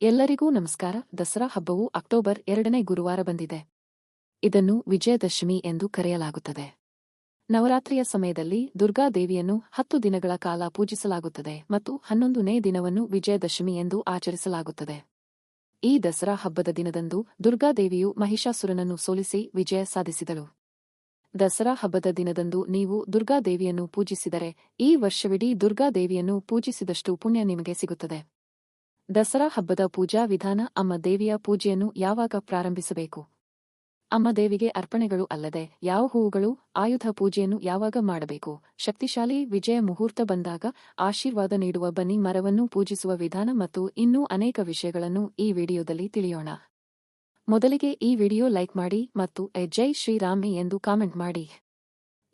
ಎಲ್ಲರಿಗೂ ನಮಸ್ಕಾರ. ದಸರಾ ಹಬ್ಬವು ಅಕ್ಟೋಬರ್ ಎರಡನೇ ಗುರುವಾರ ಬಂದಿದೆ. ಇದನ್ನು ವಿಜಯದಶಮಿ ಎಂದು ಕರೆಯಲಾಗುತ್ತದೆ. ನವರಾತ್ರಿಯ ಸಮಯದಲ್ಲಿ ದುರ್ಗಾದೇವಿಯನ್ನು ಹತ್ತು ದಿನಗಳ ಕಾಲ ಪೂಜಿಸಲಾಗುತ್ತದೆ ಮತ್ತು ಹನ್ನೊಂದನೇ ದಿನವನ್ನು ವಿಜಯದಶಮಿ ಎಂದು ಆಚರಿಸಲಾಗುತ್ತದೆ. ಈ ದಸರಾ ಹಬ್ಬದ ದಿನದಂದು ದುರ್ಗಾದೇವಿಯು ಮಹಿಷಾಸುರನನ್ನು ಸೋಲಿಸಿ ವಿಜಯ ಸಾಧಿಸಿದಳು. ದಸರಾ ಹಬ್ಬದ ದಿನದಂದು ನೀವು ದುರ್ಗಾದೇವಿಯನ್ನು ಪೂಜಿಸಿದರೆ ಈ ವರ್ಷವಿಡೀ ದುರ್ಗಾದೇವಿಯನ್ನು ಪೂಜಿಸಿದಷ್ಟು ಪುಣ್ಯ ನಿಮಗೆ ಸಿಗುತ್ತದೆ. ದಸರಾ ಹಬ್ಬದ ಪೂಜಾ ವಿಧಾನ ಅಮ್ಮ ದೇವಿಯ ಪೂಜೆಯನ್ನು ಯಾವಾಗ ಪ್ರಾರಂಭಿಸಬೇಕು? ಅಮ್ಮ ದೇವಿಗೆ ಅರ್ಪಣೆಗಳು ಅಲ್ಲದೆ ಯಾವ ಹೂವುಗಳು, ಆಯುಧ ಪೂಜೆಯನ್ನು ಯಾವಾಗ ಮಾಡಬೇಕು? ಶಕ್ತಿಶಾಲಿ ವಿಜಯ ಮುಹೂರ್ತ ಬಂದಾಗ ಆಶೀರ್ವಾದ ನೀಡುವ ಬನ್ನಿ ಮರವನ್ನು ಪೂಜಿಸುವ ವಿಧಾನ ಮತ್ತು ಇನ್ನೂ ಅನೇಕ ವಿಷಯಗಳನ್ನು ಈ ವಿಡಿಯೋದಲ್ಲಿ ತಿಳಿಯೋಣ. ಮೊದಲಿಗೆ ಈ ವಿಡಿಯೋ ಲೈಕ್ ಮಾಡಿ ಮತ್ತು ಎ ಜೈ ಶ್ರೀರಾಮಿ ಎಂದು ಕಾಮೆಂಟ್ ಮಾಡಿ.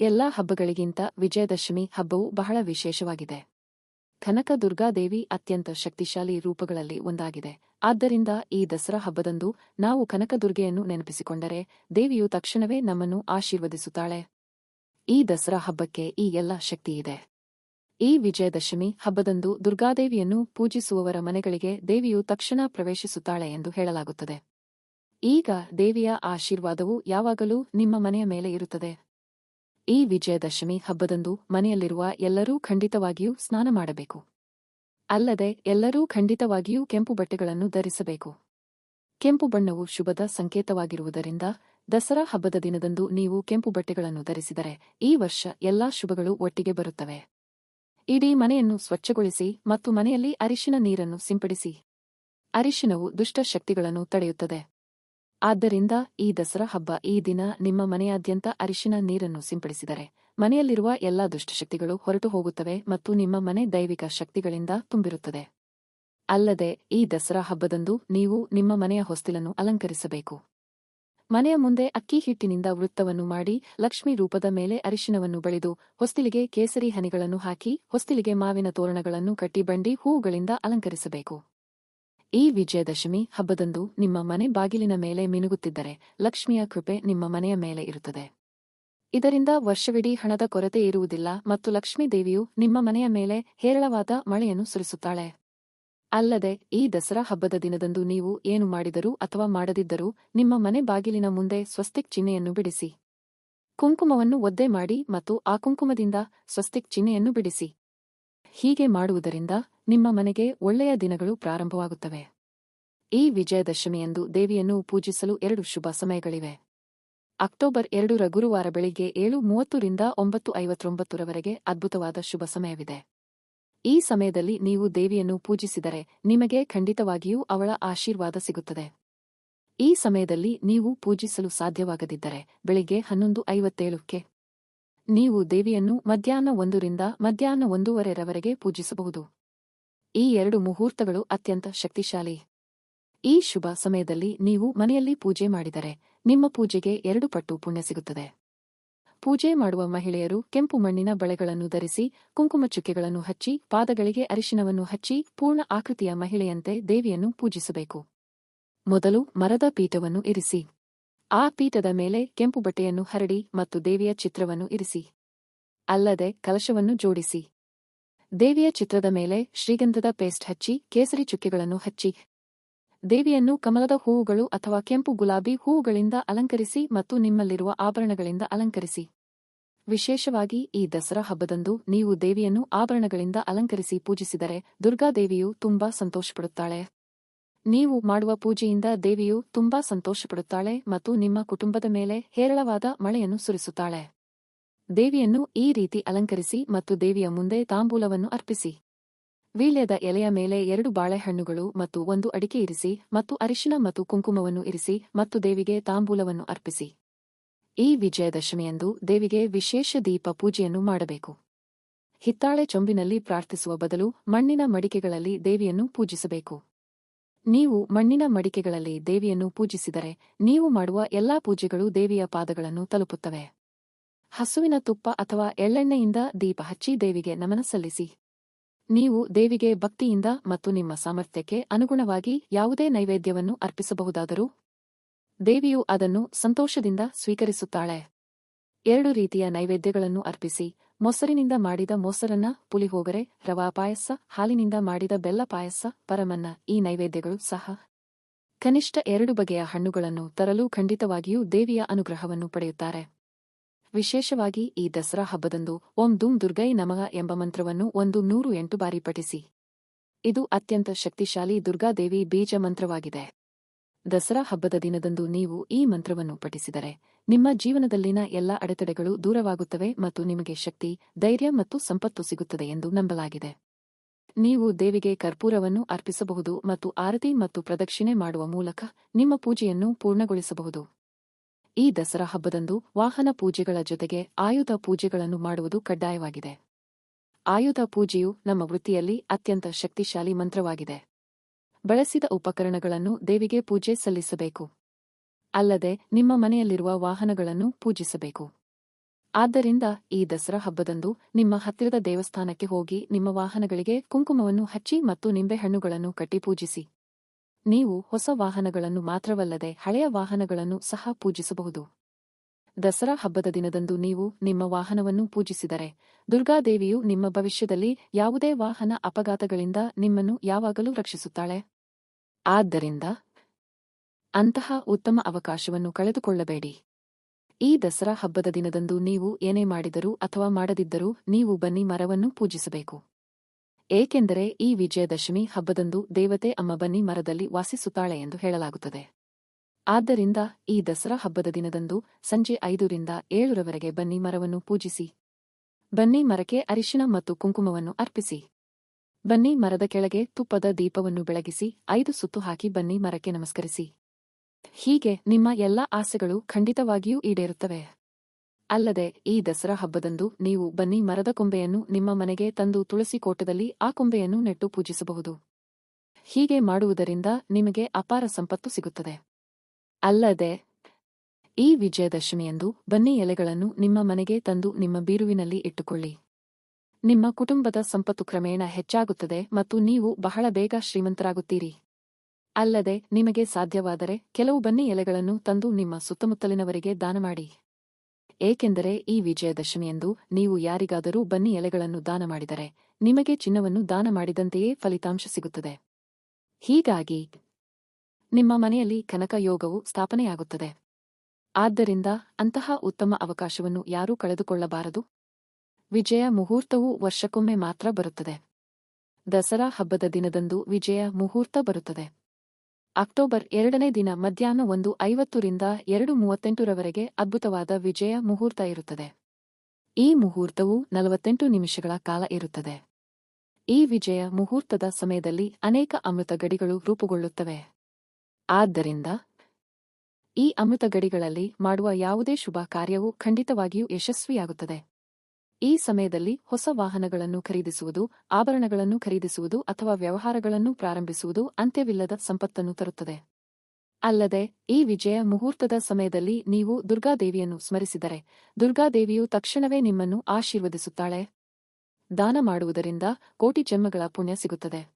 ಎಲ್ಲಾ ಹಬ್ಬಗಳಿಗಿಂತ ವಿಜಯದಶಮಿ ಹಬ್ಬವು ಬಹಳ ವಿಶೇಷವಾಗಿದೆ. ಕನಕ ದುರ್ಗಾದೇವಿ ಅತ್ಯಂತ ಶಕ್ತಿಶಾಲಿ ರೂಪಗಳಲ್ಲಿ ಒಂದಾಗಿದೆ. ಆದ್ದರಿಂದ ಈ ದಸರಾ ಹಬ್ಬದಂದು ನಾವು ಕನಕದುರ್ಗೆಯನ್ನು ನೆನಪಿಸಿಕೊಂಡರೆ ದೇವಿಯು ತಕ್ಷಣವೇ ನಮ್ಮನ್ನು ಆಶೀರ್ವದಿಸುತ್ತಾಳೆ. ಈ ದಸರಾ ಹಬ್ಬಕ್ಕೆ ಈ ಎಲ್ಲ ಶಕ್ತಿಯಿದೆ. ಈ ವಿಜಯದಶಮಿ ಹಬ್ಬದಂದು ದುರ್ಗಾದೇವಿಯನ್ನು ಪೂಜಿಸುವವರ ಮನೆಗಳಿಗೆ ದೇವಿಯು ತಕ್ಷಣ ಪ್ರವೇಶಿಸುತ್ತಾಳೆ ಎಂದು ಹೇಳಲಾಗುತ್ತದೆ. ಈಗ ದೇವಿಯ ಆಶೀರ್ವಾದವು ಯಾವಾಗಲೂ ನಿಮ್ಮ ಮನೆಯ ಮೇಲೆ ಇರುತ್ತದೆ. ಈ ವಿಜಯದಶಮಿ ಹಬ್ಬದಂದು ಮನೆಯಲ್ಲಿರುವ ಎಲ್ಲರೂ ಖಂಡಿತವಾಗಿಯೂ ಸ್ನಾನ ಮಾಡಬೇಕು. ಅಲ್ಲದೆ ಎಲ್ಲರೂ ಖಂಡಿತವಾಗಿಯೂ ಕೆಂಪು ಬಟ್ಟೆಗಳನ್ನು ಧರಿಸಬೇಕು. ಕೆಂಪು ಬಣ್ಣವು ಶುಭದ ಸಂಕೇತವಾಗಿರುವುದರಿಂದ ದಸರಾ ಹಬ್ಬದ ದಿನದಂದು ನೀವು ಕೆಂಪು ಬಟ್ಟೆಗಳನ್ನು ಧರಿಸಿದರೆ ಈ ವರ್ಷ ಎಲ್ಲಾ ಶುಭಗಳು ಒಟ್ಟಿಗೆ ಬರುತ್ತವೆ. ಇಡೀ ಮನೆಯನ್ನು ಸ್ವಚ್ಛಗೊಳಿಸಿ ಮತ್ತು ಮನೆಯಲ್ಲಿ ಅರಿಶಿನ ನೀರನ್ನು ಸಿಂಪಡಿಸಿ. ಅರಿಶಿನವು ದುಷ್ಟ ಶಕ್ತಿಗಳನ್ನು ತಡೆಯುತ್ತದೆ. ಆದ್ದರಿಂದ ಈ ದಸರಾ ಹಬ್ಬ ಈ ದಿನ ನಿಮ್ಮ ಮನೆಯಾದ್ಯಂತ ಅರಿಶಿನ ನೀರನ್ನು ಸಿಂಪಡಿಸಿದರೆ. ಮನೆಯಲ್ಲಿರುವ ಎಲ್ಲಾ ದುಷ್ಟಶಕ್ತಿಗಳು ಹೊರಟು ಹೋಗುತ್ತವೆ ಮತ್ತು ನಿಮ್ಮ ಮನೆ ದೈವಿಕ ಶಕ್ತಿಗಳಿಂದ ತುಂಬಿರುತ್ತದೆ. ಅಲ್ಲದೆ ಈ ದಸರಾ ಹಬ್ಬದಂದು ನೀವು ನಿಮ್ಮ ಮನೆಯ ಹೊಸ್ತಿಲನ್ನು ಅಲಂಕರಿಸಬೇಕು. ಮನೆಯ ಮುಂದೆ ಅಕ್ಕಿ ಹಿಟ್ಟಿನಿಂದ ವೃತ್ತವನ್ನು ಮಾಡಿ ಲಕ್ಷ್ಮಿ ರೂಪದ ಮೇಲೆ ಅರಿಶಿನವನ್ನು ಬಳಿದು ಹೊಸ್ತಿಲಿಗೆ ಕೇಸರಿ ಹನಿಗಳನ್ನು ಹಾಕಿ ಹೊಸ್ತಿಲಿಗೆ ಮಾವಿನ ತೋರಣಗಳನ್ನು ಕಟ್ಟಿಬಂಡಿ ಹೂವುಗಳಿಂದ ಅಲಂಕರಿಸಬೇಕು. ಈ ವಿಜಯದಶಮಿ ಹಬ್ಬದಂದು ನಿಮ್ಮ ಮನೆ ಬಾಗಿಲಿನ ಮೇಲೆ ಮಿನುಗುತ್ತಿದ್ದರೆ ಲಕ್ಷ್ಮಿಯ ಕೃಪೆ ನಿಮ್ಮ ಮನೆಯ ಮೇಲೆ ಇರುತ್ತದೆ. ಇದರಿಂದ ವರ್ಷವಿಡೀ ಹಣದ ಕೊರತೆ ಇರುವುದಿಲ್ಲ ಮತ್ತು ಲಕ್ಷ್ಮೀ ದೇವಿಯು ನಿಮ್ಮ ಮನೆಯ ಮೇಲೆ ಹೇರಳವಾದ ಮಳೆಯನ್ನು ಸುರಿಸುತ್ತಾಳೆ. ಅಲ್ಲದೆ ಈ ದಸರಾ ಹಬ್ಬದ ದಿನದಂದು ನೀವು ಏನು ಮಾಡಿದರೂ ಅಥವಾ ಮಾಡದಿದ್ದರೂ ನಿಮ್ಮ ಮನೆ ಬಾಗಿಲಿನ ಮುಂದೆ ಸ್ವಸ್ತಿಕ್ ಚಿಹ್ನೆಯನ್ನು ಬಿಡಿಸಿ. ಕುಂಕುಮವನ್ನು ಒದ್ದೆ ಮಾಡಿ ಮತ್ತು ಆ ಕುಂಕುಮದಿಂದ ಸ್ವಸ್ತಿಕ್ ಚಿಹ್ನೆಯನ್ನು ಬಿಡಿಸಿ. ಹೀಗೆ ಮಾಡುವುದರಿಂದ ನಿಮ್ಮ ಮನೆಗೆ ಒಳ್ಳೆಯ ದಿನಗಳು ಪ್ರಾರಂಭವಾಗುತ್ತವೆ. ಈ ವಿಜಯದಶಮಿಯಂದು ದೇವಿಯನ್ನು ಪೂಜಿಸಲು ಎರಡು ಶುಭ ಸಮಯಗಳಿವೆ. ಅಕ್ಟೋಬರ್ ಎರಡರ ಗುರುವಾರ ಬೆಳಿಗ್ಗೆ ಏಳು ಮೂವತ್ತರಿಂದ ಒಂಬತ್ತು ಐವತ್ತೊಂಬತ್ತರವರೆಗೆ ಅದ್ಭುತವಾದ ಶುಭ ಸಮಯವಿದೆ. ಈ ಸಮಯದಲ್ಲಿ ನೀವು ದೇವಿಯನ್ನು ಪೂಜಿಸಿದರೆ ನಿಮಗೆ ಖಂಡಿತವಾಗಿಯೂ ಅವಳ ಆಶೀರ್ವಾದ ಸಿಗುತ್ತದೆ. ಈ ಸಮಯದಲ್ಲಿ ನೀವು ಪೂಜಿಸಲು ಸಾಧ್ಯವಾಗದಿದ್ದರೆ ಬೆಳಿಗ್ಗೆ ಹನ್ನೊಂದು ಐವತ್ತೇಳಕ್ಕೆ ನೀವು ದೇವಿಯನ್ನು ಮಧ್ಯಾಹ್ನ ಒಂದರಿಂದ ಮಧ್ಯಾಹ್ನ ಒಂದೂವರೆರವರೆಗೆ ಪೂಜಿಸಬಹುದು. ಈ ಎರಡು ಮುಹೂರ್ತಗಳು ಅತ್ಯಂತ ಶಕ್ತಿಶಾಲಿ. ಈ ಶುಭ ಸಮಯದಲ್ಲಿ ನೀವು ಮನೆಯಲ್ಲಿ ಪೂಜೆ ಮಾಡಿದರೆ ನಿಮ್ಮ ಪೂಜೆಗೆ ಎರಡು ಪಟ್ಟು ಪುಣ್ಯ ಸಿಗುತ್ತದೆ. ಪೂಜೆ ಮಾಡುವ ಮಹಿಳೆಯರು ಕೆಂಪು ಮಣ್ಣಿನ ಬಳೆಗಳನ್ನು ಧರಿಸಿ, ಕುಂಕುಮ ಚುಕ್ಕೆಗಳನ್ನು ಹಚ್ಚಿ, ಪಾದಗಳಿಗೆ ಅರಿಶಿನವನ್ನು ಹಚ್ಚಿ, ಪೂರ್ಣ ಆಕೃತಿಯ ಮಹಿಳೆಯಂತೆ ದೇವಿಯನ್ನು ಪೂಜಿಸಬೇಕು. ಮೊದಲು ಮರದ ಪೀಠವನ್ನು ಇರಿಸಿ. ಆ ಪೀಠದ ಮೇಲೆ ಕೆಂಪು ಬಟ್ಟೆಯನ್ನು ಹರಡಿ ಮತ್ತು ದೇವಿಯ ಚಿತ್ರವನ್ನು ಇರಿಸಿ. ಅಲ್ಲದೆ ಕಲಶವನ್ನು ಜೋಡಿಸಿ. ದೇವಿಯ ಚಿತ್ರದ ಮೇಲೆ ಶ್ರೀಗಂಧದ ಪೇಸ್ಟ್ ಹಚ್ಚಿ ಕೇಸರಿ ಚುಕ್ಕೆಗಳನ್ನು ಹಚ್ಚಿ. ದೇವಿಯನ್ನು ಕಮಲದ ಹೂವುಗಳು ಅಥವಾ ಕೆಂಪು ಗುಲಾಬಿ ಹೂವುಗಳಿಂದ ಅಲಂಕರಿಸಿ ಮತ್ತು ನಿಮ್ಮಲ್ಲಿರುವ ಆಭರಣಗಳಿಂದ ಅಲಂಕರಿಸಿ. ವಿಶೇಷವಾಗಿ ಈ ದಸರಾ ಹಬ್ಬದಂದು ನೀವು ದೇವಿಯನ್ನು ಆಭರಣಗಳಿಂದ ಅಲಂಕರಿಸಿ ಪೂಜಿಸಿದರೆ ದುರ್ಗಾದೇವಿಯು ತುಂಬಾ ಸಂತೋಷಪಡುತ್ತಾಳೆ. ನೀವು ಮಾಡುವ ಪೂಜೆಯಿಂದ ದೇವಿಯು ತುಂಬಾ ಸಂತೋಷಪಡುತ್ತಾಳೆ ಮತ್ತು ನಿಮ್ಮ ಕುಟುಂಬದ ಮೇಲೆ ಹೇರಳವಾದ ಮಳೆಯನ್ನು ಸುರಿಸುತ್ತಾಳೆ. ದೇವಿಯನ್ನು ಈ ರೀತಿ ಅಲಂಕರಿಸಿ ಮತ್ತು ದೇವಿಯ ಮುಂದೆ ತಾಂಬೂಲವನ್ನು ಅರ್ಪಿಸಿ. ವೀಳ್ಯದ ಎಲೆಯ ಮೇಲೆ ಎರಡು ಬಾಳೆಹಣ್ಣುಗಳು ಮತ್ತು ಒಂದು ಅಡಿಕೆ ಇರಿಸಿ ಮತ್ತು ಅರಿಶಿನ ಮತ್ತು ಕುಂಕುಮವನ್ನು ಇರಿಸಿ ಮತ್ತು ದೇವಿಗೆ ತಾಂಬೂಲವನ್ನು ಅರ್ಪಿಸಿ. ಈ ವಿಜಯದಶಮಿಯಂದು ದೇವಿಗೆ ವಿಶೇಷ ದೀಪ ಪೂಜೆಯನ್ನು ಮಾಡಬೇಕು. ಹಿತ್ತಾಳೆ ಚೊಂಬಿನಲ್ಲಿ ಪ್ರಾರ್ಥಿಸುವ ಬದಲು ಮಣ್ಣಿನ ಮಡಿಕೆಗಳಲ್ಲಿ ದೇವಿಯನ್ನು ಪೂಜಿಸಬೇಕು. ನೀವು ಮಣ್ಣಿನ ಮಡಿಕೆಗಳಲ್ಲಿ ದೇವಿಯನ್ನು ಪೂಜಿಸಿದರೆ ನೀವು ಮಾಡುವ ಎಲ್ಲಾ ಪೂಜೆಗಳು ದೇವಿಯ ಪಾದಗಳನ್ನು ತಲುಪುತ್ತವೆ. ಹಸುವಿನ ತುಪ್ಪ ಅಥವಾ ಎಳ್ಳೆಣ್ಣೆಯಿಂದ ದೀಪ ಹಚ್ಚಿ ದೇವಿಗೆ ನಮನ ಸಲ್ಲಿಸಿ. ನೀವು ದೇವಿಗೆ ಭಕ್ತಿಯಿಂದ ಮತ್ತು ನಿಮ್ಮ ಸಾಮರ್ಥ್ಯಕ್ಕೆ ಅನುಗುಣವಾಗಿ ಯಾವುದೇ ನೈವೇದ್ಯವನ್ನು ಅರ್ಪಿಸಬಹುದಾದರೂ ದೇವಿಯು ಅದನ್ನು ಸಂತೋಷದಿಂದ ಸ್ವೀಕರಿಸುತ್ತಾಳೆ. ಎರಡು ರೀತಿಯ ನೈವೇದ್ಯಗಳನ್ನು ಅರ್ಪಿಸಿ. ಮೊಸರಿನಿಂದ ಮಾಡಿದ ಮೊಸರನ್ನ ಪುಲಿಹೋಗರೆ ರವಾ ಪಾಯಸ, ಹಾಲಿನಿಂದ ಮಾಡಿದ ಬೆಲ್ಲ ಪಾಯಸ, ಪರಮನ್ನ, ಈ ನೈವೇದ್ಯಗಳು ಸಹ. ಕನಿಷ್ಠ ಎರಡು ಬಗೆಯ ಹಣ್ಣುಗಳನ್ನು ತರಲು ಖಂಡಿತವಾಗಿಯೂ ದೇವಿಯ ಅನುಗ್ರಹವನ್ನು ಪಡೆಯುತ್ತಾರೆ. ವಿಶೇಷವಾಗಿ ಈ ದಸರಾ ಹಬ್ಬದಂದು ಓಂ ದುಂ ದುರ್ಗೈ ನಮಃ ಎಂಬ ಮಂತ್ರವನ್ನು ಒಂದು ನೂರು ಎಂಟು ಬಾರಿ ಪಠಿಸಿ. ಇದು ಅತ್ಯಂತ ಶಕ್ತಿಶಾಲಿ ದುರ್ಗಾದೇವಿ ಬೀಜ ಮಂತ್ರವಾಗಿದೆ. ದಸರಾ ಹಬ್ಬದ ದಿನದಂದು ನೀವು ಈ ಮಂತ್ರವನ್ನು ಪಠಿಸಿದರೆ ನಿಮ್ಮ ಜೀವನದಲ್ಲಿನ ಎಲ್ಲ ಅಡೆತಡೆಗಳು ದೂರವಾಗುತ್ತವೆ ಮತ್ತು ನಿಮಗೆ ಶಕ್ತಿ, ಧೈರ್ಯ ಮತ್ತು ಸಂಪತ್ತು ಸಿಗುತ್ತದೆ ಎಂದು ನಂಬಲಾಗಿದೆ. ನೀವು ದೇವಿಗೆ ಕರ್ಪೂರವನ್ನು ಅರ್ಪಿಸಬಹುದು ಮತ್ತು ಆರತಿ ಮತ್ತು ಪ್ರದಕ್ಷಿಣೆ ಮಾಡುವ ಮೂಲಕ ನಿಮ್ಮ ಪೂಜೆಯನ್ನು ಪೂರ್ಣಗೊಳಿಸಬಹುದು. ಈ ದಸರಾ ಹಬ್ಬದಂದು ವಾಹನ ಪೂಜೆಗಳ ಜೊತೆಗೆ ಆಯುಧ ಪೂಜೆಗಳನ್ನು ಮಾಡುವುದು ಕಡ್ಡಾಯವಾಗಿದೆ. ಆಯುಧ ಪೂಜೆಯು ನಮ್ಮ ವೃತ್ತಿಯಲ್ಲಿ ಅತ್ಯಂತ ಶಕ್ತಿಶಾಲಿ ಮಂತ್ರವಾಗಿದೆ. ಬಳಸಿದ ಉಪಕರಣಗಳನ್ನು ದೇವಿಗೆ ಪೂಜೆ ಸಲ್ಲಿಸಬೇಕು. ಅಲ್ಲದೆ ನಿಮ್ಮ ಮನೆಯಲ್ಲಿರುವ ವಾಹನಗಳನ್ನು ಪೂಜಿಸಬೇಕು. ಆದ್ದರಿಂದ ಈ ದಸರಾ ಹಬ್ಬದಂದು ನಿಮ್ಮ ಹತ್ತಿರದ ದೇವಸ್ಥಾನಕ್ಕೆ ಹೋಗಿ ನಿಮ್ಮ ವಾಹನಗಳಿಗೆ ಕುಂಕುಮವನ್ನು ಹಚ್ಚಿ ಮತ್ತು ನಿಂಬೆಹಣ್ಣುಗಳನ್ನು ಕಟ್ಟಿ ಪೂಜಿಸಿ. ನೀವು ಹೊಸ ವಾಹನಗಳನ್ನು ಮಾತ್ರವಲ್ಲದೆ ಹಳೆಯ ವಾಹನಗಳನ್ನು ಸಹ ಪೂಜಿಸಬಹುದು. ದಸರಾ ಹಬ್ಬದ ದಿನದಂದು ನೀವು ನಿಮ್ಮ ವಾಹನವನ್ನು ಪೂಜಿಸಿದರೆ ದುರ್ಗಾದೇವಿಯು ನಿಮ್ಮ ಭವಿಷ್ಯದಲ್ಲಿ ಯಾವುದೇ ವಾಹನ ಅಪಘಾತಗಳಿಂದ ನಿಮ್ಮನ್ನು ಯಾವಾಗಲೂ ರಕ್ಷಿಸುತ್ತಾಳೆ. ಆದ್ದರಿಂದ ಅಂತಹ ಉತ್ತಮ ಅವಕಾಶವನ್ನು ಕಳೆದುಕೊಳ್ಳಬೇಡಿ. ಈ ದಸರಾ ಹಬ್ಬದ ದಿನದಂದು ನೀವು ಏನೇ ಮಾಡಿದರೂ ಅಥವಾ ಮಾಡದಿದ್ದರೂ ನೀವು ಬನ್ನಿ ಮರವನ್ನು ಪೂಜಿಸಬೇಕು. ಏಕೆಂದರೆ ಈ ವಿಜಯದಶಮಿ ಹಬ್ಬದಂದು ದೇವತೆ ಅಮ್ಮ ಬನ್ನಿ ಮರದಲ್ಲಿ ವಾಸಿಸುತ್ತಾಳೆ ಎಂದು ಹೇಳಲಾಗುತ್ತದೆ. ಆದ್ದರಿಂದ ಈ ದಸರಾ ಹಬ್ಬದ ದಿನದಂದು ಸಂಜೆ ಐದರಿಂದ ಏಳರವರೆಗೆ ಬನ್ನಿ ಮರವನ್ನು ಪೂಜಿಸಿ. ಬನ್ನಿ ಮರಕ್ಕೆ ಅರಿಶಿನ ಮತ್ತು ಕುಂಕುಮವನ್ನು ಅರ್ಪಿಸಿ. ಬನ್ನಿ ಮರದ ಕೆಳಗೆ ತುಪ್ಪದ ದೀಪವನ್ನು ಬೆಳಗಿಸಿ ಐದು ಸುತ್ತು ಹಾಕಿ ಬನ್ನಿ ಮರಕ್ಕೆ ನಮಸ್ಕರಿಸಿ. ಹೀಗೆ ನಿಮ್ಮ ಎಲ್ಲ ಆಸೆಗಳು ಖಂಡಿತವಾಗಿಯೂ ಈಡೇರುತ್ತವೆ. ಅಲ್ಲದೆ, ಈ ದಸರಾ ಹಬ್ಬದಂದು ನೀವು ಬನ್ನಿ ಮರದ ಕೊಂಬೆಯನ್ನು ನಿಮ್ಮ ಮನೆಗೆ ತಂದು ತುಳಸಿ ಕೋಟದಲ್ಲಿ ಆ ಕೊಂಬೆಯನ್ನು ನೆಟ್ಟು ಪೂಜಿಸಬಹುದು. ಹೀಗೆ ಮಾಡುವುದರಿಂದ ನಿಮಗೆ ಅಪಾರ ಸಂಪತ್ತು ಸಿಗುತ್ತದೆ. ಅಲ್ಲದೆ, ಈ ವಿಜಯದಶಮಿಯಂದು ಬನ್ನಿ ಎಲೆಗಳನ್ನು ನಿಮ್ಮ ಮನೆಗೆ ತಂದು ನಿಮ್ಮ ಬೀರುವಿನಲ್ಲಿ ಇಟ್ಟುಕೊಳ್ಳಿ. ನಿಮ್ಮ ಕುಟುಂಬದ ಸಂಪತ್ತು ಕ್ರಮೇಣ ಹೆಚ್ಚಾಗುತ್ತದೆ ಮತ್ತು ನೀವು ಬಹಳ ಬೇಗ ಶ್ರೀಮಂತರಾಗುತ್ತೀರಿ. ಅಲ್ಲದೆ ನಿಮಗೆ ಸಾಧ್ಯವಾದರೆ ಕೆಲವು ಬನ್ನಿ ಎಲೆಗಳನ್ನು ತಂದು ನಿಮ್ಮ ಸುತ್ತಮುತ್ತಲಿನವರಿಗೆ ದಾನ ಮಾಡಿ ಏಕೆಂದರೆ ಈ ವಿಜಯದಶಮಿಯಂದು ನೀವು ಯಾರಿಗಾದರೂ ಬನ್ನಿ ಎಲೆಗಳನ್ನು ದಾನ ಮಾಡಿದರೆ ನಿಮಗೆ ಚಿನ್ನವನ್ನು ದಾನ ಮಾಡಿದಂತೆಯೇ ಫಲಿತಾಂಶ ಸಿಗುತ್ತದೆ. ಹೀಗಾಗಿ ನಿಮ್ಮ ಮನೆಯಲ್ಲಿ ಕನಕ ಯೋಗವು ಸ್ಥಾಪನೆಯಾಗುತ್ತದೆ. ಆದ್ದರಿಂದ ಅಂತಹ ಉತ್ತಮ ಅವಕಾಶವನ್ನು ಯಾರೂ ಕಳೆದುಕೊಳ್ಳಬಾರದು. ವಿಜಯ ಮುಹೂರ್ತವು ವರ್ಷಕ್ಕೊಮ್ಮೆ ಮಾತ್ರ ಬರುತ್ತದೆ. ದಸರಾ ಹಬ್ಬದ ದಿನದಂದು ವಿಜಯ ಮುಹೂರ್ತ ಬರುತ್ತದೆ. ಅಕ್ಟೋಬರ್ ಎರಡನೇ ದಿನ ಮಧ್ಯಾಹ್ನ ಒಂದು ಐವತ್ತರಿಂದ ಎರಡು ಮೂವತ್ತೆಂಟರವರೆಗೆ ಅದ್ಭುತವಾದ ವಿಜಯ ಮುಹೂರ್ತ ಇರುತ್ತದೆ. ಈ ಮುಹೂರ್ತವು ನಲವತ್ತೆಂಟು ನಿಮಿಷಗಳ ಕಾಲ ಇರುತ್ತದೆ. ಈ ವಿಜಯ ಮುಹೂರ್ತದ ಸಮಯದಲ್ಲಿ ಅನೇಕ ಅಮೃತ ಗಡಿಗಳು ರೂಪುಗೊಳ್ಳುತ್ತವೆ. ಆದ್ದರಿಂದ ಈ ಅಮೃತ ಗಡಿಗಳಲ್ಲಿ ಮಾಡುವ ಯಾವುದೇ ಶುಭ ಕಾರ್ಯವು ಖಂಡಿತವಾಗಿಯೂ ಯಶಸ್ವಿಯಾಗುತ್ತದೆ. ಈ ಸಮಯದಲ್ಲಿ ಹೊಸ ವಾಹನಗಳನ್ನು ಖರೀದಿಸುವುದು, ಆಭರಣಗಳನ್ನು ಖರೀದಿಸುವುದು ಅಥವಾ ವ್ಯವಹಾರಗಳನ್ನು ಪ್ರಾರಂಭಿಸುವುದು ಅಂತ್ಯವಿಲ್ಲದ ಸಂಪತ್ತನ್ನು ತರುತ್ತದೆ. ಅಲ್ಲದೆ, ಈ ವಿಜಯ ಮುಹೂರ್ತದ ಸಮಯದಲ್ಲಿ ನೀವು ದುರ್ಗಾದೇವಿಯನ್ನು ಸ್ಮರಿಸಿದರೆ, ದುರ್ಗಾದೇವಿಯು ತಕ್ಷಣವೇ ನಿಮ್ಮನ್ನು ಆಶೀರ್ವದಿಸುತ್ತಾಳೆ. ದಾನ ಮಾಡುವುದರಿಂದ ಕೋಟಿ ಜನ್ಮಗಳ ಪುಣ್ಯ ಸಿಗುತ್ತದೆ.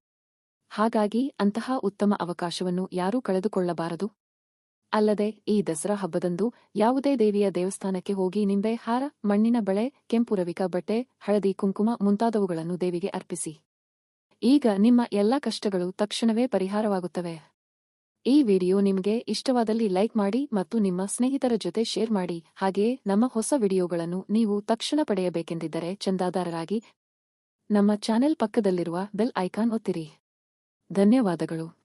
ಹಾಗಾಗಿ ಅಂತಹ ಉತ್ತಮ ಅವಕಾಶವನ್ನು ಯಾರೂ ಕಳೆದುಕೊಳ್ಳಬಾರದು. ಅಲ್ಲದೆ ಈ ದಸರಾ ಹಬ್ಬದಂದು ಯಾವುದೇ ದೇವಿಯ ದೇವಸ್ಥಾನಕ್ಕೆ ಹೋಗಿ ನಿಂಬೆ, ಹಾರ, ಮಣ್ಣಿನ ಬಳೆ, ಕೆಂಪು ರವಿಕ ಬಟ್ಟೆ, ಹಳದಿ ಕುಂಕುಮ ಮುಂತಾದವುಗಳನ್ನು ದೇವಿಗೆ ಅರ್ಪಿಸಿ. ಈಗ ನಿಮ್ಮ ಎಲ್ಲಾ ಕಷ್ಟಗಳು ತಕ್ಷಣವೇ ಪರಿಹಾರವಾಗುತ್ತವೆ. ಈ ವಿಡಿಯೋ ನಿಮಗೆ ಇಷ್ಟವಾದಲ್ಲಿ ಲೈಕ್ ಮಾಡಿ ಮತ್ತು ನಿಮ್ಮ ಸ್ನೇಹಿತರ ಜೊತೆ ಶೇರ್ ಮಾಡಿ. ಹಾಗೆಯೇ ನಮ್ಮ ಹೊಸ ವಿಡಿಯೋಗಳನ್ನು ನೀವು ತಕ್ಷಣ ಪಡೆಯಬೇಕೆಂದಿದ್ದರೆ ಚಂದಾದಾರರಾಗಿ ನಮ್ಮ ಚಾನೆಲ್ ಪಕ್ಕದಲ್ಲಿರುವ ಬೆಲ್ ಐಕಾನ್ ಒತ್ತಿರಿ. ಧನ್ಯವಾದಗಳು.